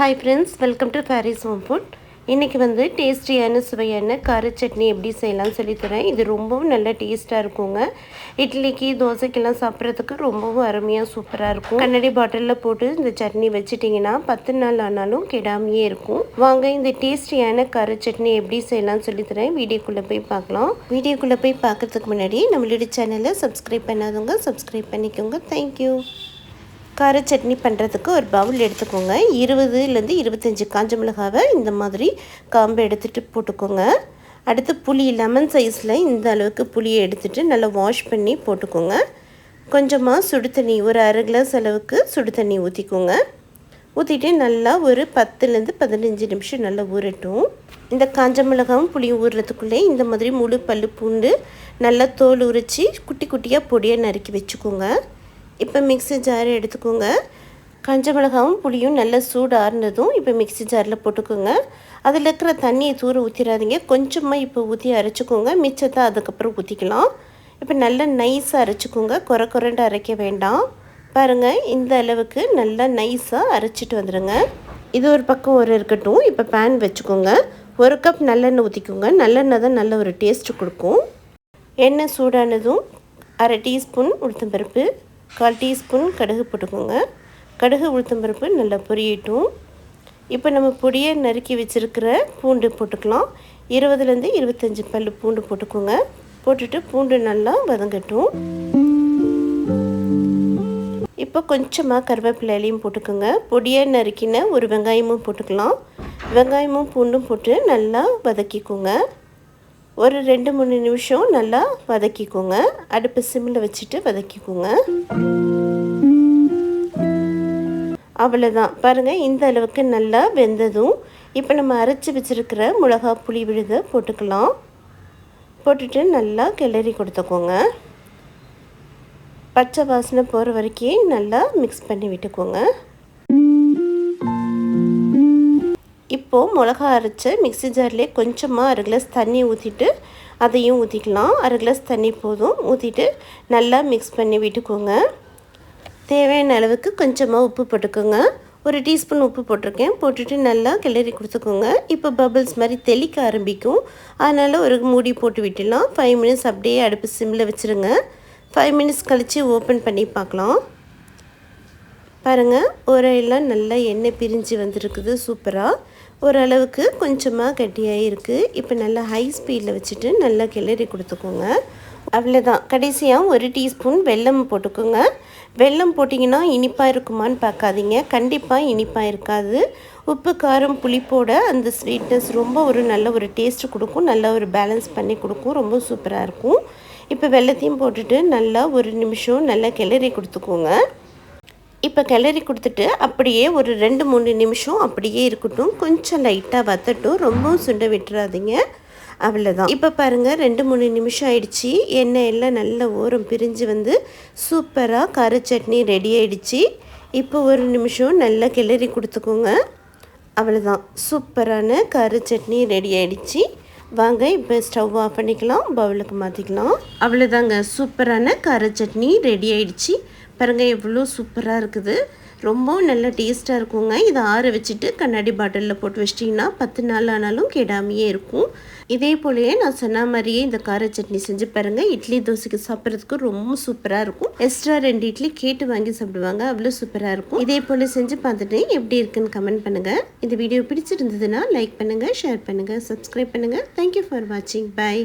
Hi friends welcome to fairy's home food இன்றைக்கி வந்து டேஸ்டியான சுவையான கார சட்னி எப்படி செய்யலாம்னு சொல்லித்தரேன் இது ரொம்பவும் நல்ல டேஸ்ட்டாக இருக்குங்க. இட்லிக்கு தோசைக்கெல்லாம் சாப்பிட்றதுக்கு ரொம்பவும் அருமையாக சூப்பராக இருக்கும். கண்ணாடி பாட்டிலில் போட்டு இந்த சட்னி வச்சுட்டிங்கன்னா பத்து நாள் ஆனாலும் கெடாமையே இருக்கும். வாங்க இந்த டேஸ்டியான கார சட்னி எப்படி செய்யலாம்னு சொல்லித்தரேன் வீடியோக்குள்ளே போய் பார்க்கலாம். வீடியோக்குள்ளே போய் பார்க்குறதுக்கு முன்னாடி நம்மளுடைய சேனலை சப்ஸ்கிரைப் பண்ணாதவங்க சப்ஸ்கிரைப் பண்ணிக்கோங்க. தேங்க்யூ கார சட்னி பண்ணுறதுக்கு ஒரு பவுல் எடுத்துக்கோங்க. இருபதுலேருந்து இருபத்தஞ்சி காஞ்ச மிளகாவை இந்த மாதிரி காம்பை எடுத்துகிட்டு போட்டுக்கோங்க. அடுத்து புளி லெமன் சைஸில் இந்த அளவுக்கு புளியை எடுத்துகிட்டு நல்லா வாஷ் பண்ணி போட்டுக்கோங்க. கொஞ்சமாக சுடு தண்ணி ஒரு அரை கிளாஸ் அளவுக்கு சுடு தண்ணி ஊற்றிக்கோங்க ஊற்றிட்டு நல்லா ஒரு பத்துலேருந்து பதினஞ்சு நிமிஷம் நல்லா ஊறட்டும். இந்த காஞ்ச மிளகாவும் புளியும் ஊறுறதுக்குள்ளே இந்த மாதிரி முழு பல்லு பூண்டு நல்லா தோல் உரித்து குட்டி குட்டியாக பொடியாக நறுக்கி வச்சுக்கோங்க. இப்போ மிக்ஸி ஜார் எடுத்துக்கோங்க. கஞ்ச மிளகாவும் புளியும் நல்லா சூடு ஆறுனதும் இப்போ மிக்ஸி ஜாரில் போட்டுக்கோங்க. அதில் இருக்கிற தண்ணியை தூர ஊற்றிடாதீங்க கொஞ்சமாக இப்போ ஊற்றி அரைச்சிக்கோங்க. மிச்சத்தை அதுக்கப்புறம் ஊற்றிக்கலாம் இப்போ நல்லா நைஸாக அரைச்சிக்கோங்க. குறை குறைண்டு அரைக்க வேண்டாம். பாருங்கள் இந்த அளவுக்கு நல்லா நைஸாக அரைச்சிட்டு வந்துடுங்க இது ஒரு பக்கம் ஒரு இருக்கட்டும். இப்போ பேன் வச்சுக்கோங்க. ஒரு கப் நல்லெண்ணெய் ஊற்றிக்கோங்க நல்லெண்ணெய் தான் நல்ல ஒரு டேஸ்ட்டு கொடுக்கும். எண்ணெய் சூடானதும் அரை டீஸ்பூன் உளுத்தம்பருப்பு. கால் டீஸ்பூன் கடுகு போட்டுக்கோங்க. கடுகு உளுத்தம்பருப்பு நல்லா பொரியட்டும். இப்போ நம்ம பொடியை நறுக்கி வச்சுருக்கிற பூண்டு போட்டுக்கலாம். இருபதுலேருந்து இருபத்தஞ்சி பல் பூண்டு போட்டுக்கோங்க. போட்டுட்டு பூண்டு நல்லா வதங்கட்டும். இப்போ கொஞ்சமாக கருவேப்பிலையிலையும் போட்டுக்கோங்க. பொடியை நறுக்கின ஒரு வெங்காயமும் போட்டுக்கலாம். வெங்காயமும் பூண்டும் போட்டு நல்லா வதக்கிக்கோங்க. ஒரு ரெண்டு மூணு நிமிஷம் நல்லா வதக்கிக்கோங்க. அடுப்பு சிம்மில் வச்சுட்டு வதக்கிக்கோங்க. அவ்வளோதான் பாருங்கள் இந்த அளவுக்கு நல்லா வெந்ததும். இப்போ நம்ம அரைச்சி வச்சுருக்கிற மிளகா புளி விழுதை போட்டுக்கலாம். போட்டுட்டு நல்லா கிளறி கொடுத்துக்கோங்க. பச்சை வாசனை போகிற வரைக்கும் நல்லா மிக்ஸ் பண்ணி விட்டுக்கோங்க. இப்போது மிளகா அரைச்ச மிக்ஸி ஜார்லேயே கொஞ்சமாக அரை கிளாஸ் தண்ணி ஊற்றிட்டு அதையும் ஊற்றிக்கலாம் அரை கிளாஸ் தண்ணி போதும். ஊற்றிட்டு நல்லா மிக்ஸ் பண்ணி விட்டுக்கோங்க. தேவையான அளவுக்கு கொஞ்சமாக உப்பு போட்டுக்கோங்க. ஒரு டீஸ்பூன் உப்பு போட்டிருக்கேன். போட்டுட்டு நல்லா கிளறி கொடுத்துக்கோங்க. இப்போ பபிள்ஸ் மாதிரி தெளிக்க ஆரம்பிக்கும். அதனால் ஒரு மூடி போட்டு விட்டுடலாம். ஃபைவ் மினிட்ஸ் அப்படியே அடுப்பு சிம்மில் வச்சுருங்க. ஃபைவ் மினிட்ஸ் கழித்து ஓப்பன் பண்ணி பார்க்கலாம். பாருங்கள் உரையெல்லாம் நல்லா எண்ணெய் பிரிஞ்சு வந்திருக்குது சூப்பராக ஓரளவுக்கு கொஞ்சமாக கட்டியாக இருக்குது இப்போ நல்லா ஹை ஸ்பீடில் வச்சுட்டு நல்லா கிளறி கொடுத்துக்கோங்க. அவ்வளோதான் கடைசியாக ஒரு டீஸ்பூன் வெல்லம் போட்டுக்கோங்க. வெல்லம் போட்டிங்கன்னா இனிப்பாக இருக்குமான்னு பார்க்காதீங்க. கண்டிப்பாக இனிப்பாக இருக்காது. உப்பு காரம் புளிப்போட அந்த ஸ்வீட்னஸ் ரொம்ப ஒரு நல்ல ஒரு டேஸ்ட் கொடுக்கும். நல்ல ஒரு பேலன்ஸ் பண்ணி கொடுக்கும். ரொம்ப சூப்பராக இருக்கும். இப்போ வெள்ளத்தையும் போட்டுட்டு நல்லா ஒரு நிமிஷம் நல்லா கிளறி கொடுத்துக்கோங்க. இப்போ கிளறி கொடுத்துட்டு அப்படியே ஒரு ரெண்டு மூணு நிமிஷம் அப்படியே இருக்கட்டும். கொஞ்சம் லைட்டாக வத்தட்டும். ரொம்பவும் சுண்ட விட்டுறாதீங்க. அவ்வளோதான் இப்போ பாருங்கள் ரெண்டு மூணு நிமிஷம் ஆயிடுச்சு. எண்ணெய் எல்லாம் நல்ல ஓரம் பிரிஞ்சு வந்து சூப்பராக கார சட்னி ரெடி ஆயிடுச்சு. இப்போ ஒரு நிமிஷம் நல்லா கிளறி கொடுத்துக்கோங்க. அவ்வளோதான் சூப்பரான கார சட்னி ரெடி ஆயிடுச்சு. வாங்க இப்போ ஸ்டவ் ஆஃப் பண்ணிக்கலாம் பவுலுக்கு மாற்றிக்கலாம் அவ்வளோதாங்க சூப்பரான கார சட்னி ரெடி ஆயிடுச்சு. பாருங்கள் எவ்வளோ சூப்பராக இருக்குது. ரொம்பவும் நல்ல டேஸ்ட்டாக இருக்குங்க. இதை ஆற வச்சுட்டு கண்ணாடி பாட்டிலில் போட்டு வச்சிட்டிங்கன்னா பத்து நாள் ஆனாலும் கெடாமையே இருக்கும். இதே போலயே நான் சொன்ன மாதிரியே இந்த கார சட்னி செஞ்சு பாருங்கள் இட்லி தோசைக்கு சாப்பிட்றதுக்கு ரொம்ப சூப்பராக இருக்கும். எக்ஸ்ட்ரா ரெண்டு இட்லி கேட்டு வாங்கி சாப்பிடுவாங்க. அவ்வளோ சூப்பராக இருக்கும். இதே போல் செஞ்சு பார்த்துட்டு எப்படி இருக்குன்னு கமெண்ட் பண்ணுங்கள் இந்த வீடியோ பிடிச்சிருந்ததுன்னா லைக் பண்ணுங்கள் ஷேர் பண்ணுங்கள் சப்ஸ்கிரைப் பண்ணுங்கள் தேங்க்யூ ஃபார் வாட்சிங் பாய்